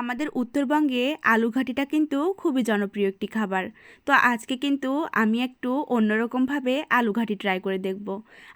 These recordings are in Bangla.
আমাদের উত্তরবঙ্গে আলু ঘাটিটা কিন্তু খুবই জনপ্রিয় একটি খাবার। তো আজকে কিন্তু আমি একটু অন্যরকমভাবে আলু ঘাটি ট্রাই করে দেখব।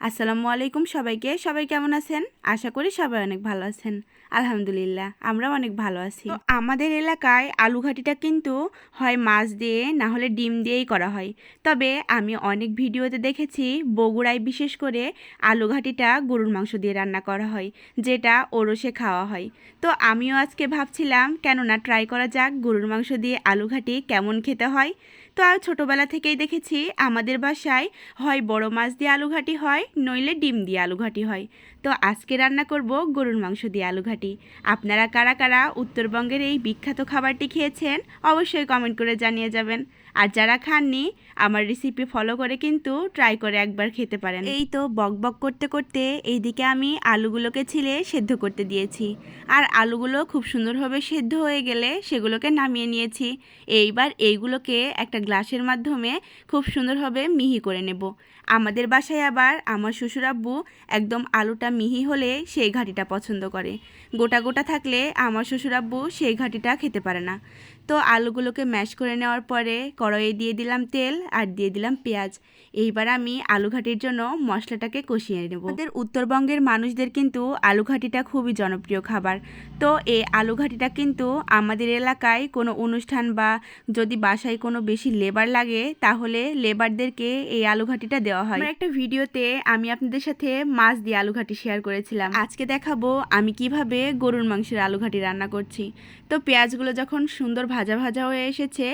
আসসালামু আলাইকুম সবাইকে। সবাই কেমন আছেন? আশা করি সবাই অনেক ভালো আছেন। আলহামদুলিল্লাহ আমরা অনেক ভালো আছি। আমাদের এলাকায় আলু ঘাটিটা কিন্তু হয় মাছ দিয়ে, না হলে ডিম দিয়েই করা হয়। তবে আমি অনেক ভিডিওতে দেখেছি বগুড়ায় বিশেষ করে আলু ঘাটিটা গরুর মাংস দিয়ে রান্না করা হয়, যেটা ওরসে খাওয়া হয়। তো আমিও আজকে ভাবছিলাম কেননা ট্রাই করা যাক গরুর মাংস দিয়ে আলু ঘাটি কেমন খেতে হয়। তো আর ছোটোবেলা থেকেই দেখেছি আমাদের বাসায় হয় বড় মাছ দিয়ে আলু ঘাটি হয়, নইলে ডিম দিয়ে আলু ঘাটি হয়। তো আজকে রান্না করব গরুর মাংস দিয়ে আলু ঘাটি। আপনারা কারা কারা উত্তরবঙ্গের এই বিখ্যাত খাবারটি খেয়েছেন, অবশ্যই কমেন্ট করে জানিয়ে যাবেন। আর যারা খাননি আমার রেসিপি ফলো করে কিন্তু ট্রাই করে একবার খেতে পারেন। এই তো বক বক করতে করতে এইদিকে আমি আলুগুলোকে ছিলে সেদ্ধ করতে দিয়েছি। আর আলুগুলো খুব সুন্দরভাবে সেদ্ধ হয়ে গেলে সেগুলোকে নামিয়ে নিয়েছি। এইবার এইগুলোকে একটা গ্লাসের মাধ্যমে খুব সুন্দরভাবে মিহি করে নেব। আমাদের বাসায় আবার আমার শ্বশুর আব্বু একদম আলুটা মিহি হলে সেই ঘাটিটা পছন্দ করে। গোটা গোটা থাকলে আমার শ্বশুর আব্বু সেই ঘাটিটা খেতে পারে না। তো আলুগুলোকে ম্যাশ করে নেওয়ার পরে কড়াইয়ে দিয়ে দিলাম তেল দিয়ে দিলাম পেঁয়াজ। এইবার আমি আলু ঘাটির জন্য মশলাটাকে কষিয়ে নেব। আমাদের উত্তরবঙ্গের মানুষদের কিন্তু আলু ঘাটিটা খুবই জনপ্রিয় খাবার। তো এই আলু ঘাটিটা কিন্তু আমাদের এলাকায় কোনো অনুষ্ঠান বা যদি বাসায় কোনো বেশি লেবার লাগে, তাহলে লেবারদেরকে এই আলু ঘাটিটা দেওয়া হয়। একটা ভিডিওতে আমি আপনাদের সাথে মাছ দিয়ে আলু ঘাটি শেয়ার করেছিলাম। আজকে দেখাবো আমি কীভাবে গরুর মাংসের আলু ঘাটি রান্না করছি। তো পেঁয়াজগুলো যখন সুন্দর ভাজা ভাজা হয়ে এসেছে,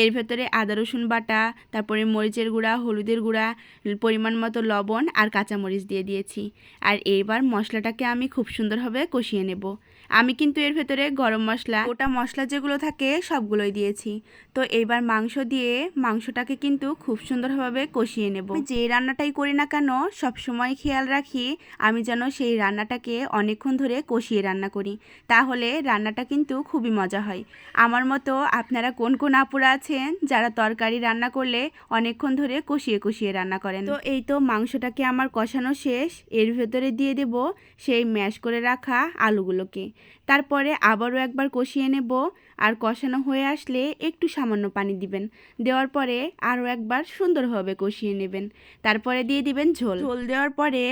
এর ভেতরে আদা রসুন বাটা তারপরে মরিচের গুঁড়া, হলুদের গুঁড়া, পরিমাণ মতো লবণ আর কাঁচামরিচ দিয়ে দিয়েছি। আর এইবার মশলাটাকে আমি খুব সুন্দরভাবে কষিয়ে নেব। আমি কিন্তু এর ভেতরে গরম মশলা ওটা মশলা যেগুলো থাকে সবগুলোই দিয়েছি। তো এইবার মাংস দিয়ে মাংসটাকে কিন্তু খুব সুন্দরভাবে কষিয়ে নেব। যে রান্নাটাই করি না কেন সব সময় খেয়াল রাখি আমি যেন সেই রান্নাটাকে অনেকক্ষণ ধরে কষিয়ে রান্না করি। তাহলে রান্নাটা কিন্তু খুবই মজা হয়। আমার মতো আপনারা কোন কোন আপুরা আছেন যারা তরকারি রান্না করলে অনেকক্ষণ ধরে কষিয়ে কষিয়ে রান্না করেন। তো এই তো মাংসটাকে আমার কষানো শেষ। এর ভেতরে দিয়ে দেব সেই ম্যাশ করে রাখা আলুগুলোকে। তারপরে আবারও একবার কষিয়ে নেব আর কষানো হয়ে আসলে একটু সামান্য পানি দিবেন। দেওয়ার পরে আরও একবার সুন্দরভাবে কষিয়ে নেবেন। তারপরে দিয়ে দিবেন ঝোল। ঝোল। দেওয়ার পরে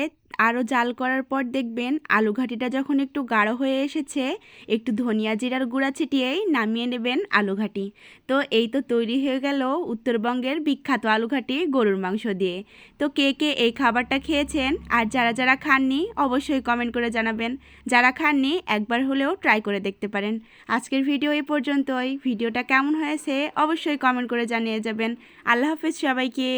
আরও জাল করার পর দেখবেন আলু ঘাটিটা যখন একটু গাঢ় হয়ে এসেছে, একটু ধনিয়া জিরার গুঁড়া ছিটিয়েই নামিয়ে নেবেন আলু ঘাটি। তো এই তো তৈরি হয়ে গেল উত্তরবঙ্গের বিখ্যাত আলু ঘাটি গরুর মাংস দিয়ে। তো কে কে এই খাবারটা খেয়েছেন আর যারা যারা খাননি অবশ্যই কমেন্ট করে জানাবেন। যারা খাননি একবার হলেও ট্রাই করে দেখতে পারেন। আজকের ভিডিও এই পর্যন্তই। ভিডিওটা কেমন হয়েছে অবশ্যই কমেন্ট করে জানিয়ে যাবেন। আল্লাহ হাফিজ সবাইকে।